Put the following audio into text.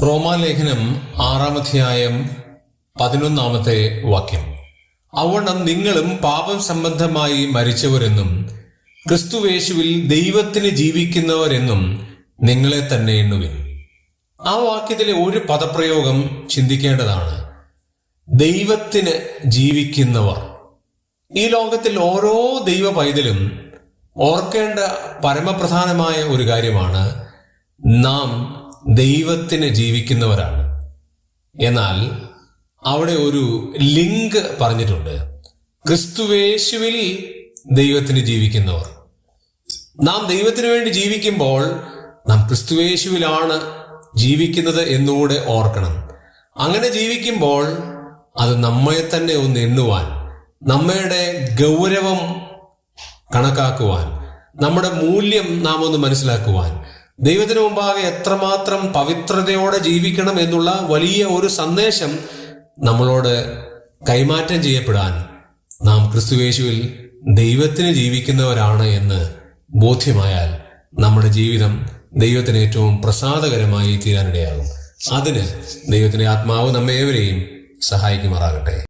റോമാലേഖനം ആറാമധ്യായം പതിനൊന്നാമത്തെ വാക്യം. അവണ്ണം നിങ്ങളും പാപം സംബന്ധമായി മരിച്ചവരെന്നും ക്രിസ്തുവേശുവിൽ ദൈവത്തിന് ജീവിക്കുന്നവരെന്നും നിങ്ങളെ തന്നെ എണ്ണുവിൻ. ആ വാക്യത്തിലെ ഒരു പദപ്രയോഗം ചിന്തിക്കേണ്ടതാണ്. ദൈവത്തിന് ജീവിക്കുന്നവർ. ഈ ലോകത്തിൽ ഓരോ ദൈവ പൈതലും ഓർക്കേണ്ട പരമപ്രധാനമായ ഒരു കാര്യമാണ് നാം ദൈവത്തിന് ജീവിക്കുന്നവരാണ്. എന്നാൽ അവിടെ ഒരു ലിങ്ക് പറഞ്ഞിട്ടുണ്ട്. ക്രിസ്തുവേശുവിൽ ദൈവത്തിന് ജീവിക്കുന്നവർ. നാം ദൈവത്തിന് വേണ്ടി ജീവിക്കുമ്പോൾ നാം ക്രിസ്തുവേശുവിലാണ് ജീവിക്കുന്നത് എന്നുകൂടെ ഓർക്കണം. അങ്ങനെ ജീവിക്കുമ്പോൾ അത് നമ്മെ തന്നെ ഒന്ന് എണ്ണുവാൻ നമ്മയുടെ ഗൗരവം കണക്കാക്കുവാൻ നമ്മുടെ മൂല്യം നാം ഒന്ന് മനസ്സിലാക്കുവാൻ ദൈവത്തിന് മുമ്പാകെ എത്രമാത്രം പവിത്രതയോടെ ജീവിക്കണം എന്നുള്ള വലിയ ഒരു സന്ദേശം നമ്മളോട് കൈമാറ്റം ചെയ്യപ്പെടാൻ നാം ക്രിസ്തുവേശുവിൽ ദൈവത്തിന് ജീവിക്കുന്നവരാണ് എന്ന് ബോധ്യമായാൽ നമ്മുടെ ജീവിതം ദൈവത്തിന് ഏറ്റവും പ്രസാദകരമായി തീരാനിടയാകും. അതിന് ദൈവത്തിന്റെ ആത്മാവ് നമ്മേവരെയും സഹായിക്കുമാറാകട്ടെ.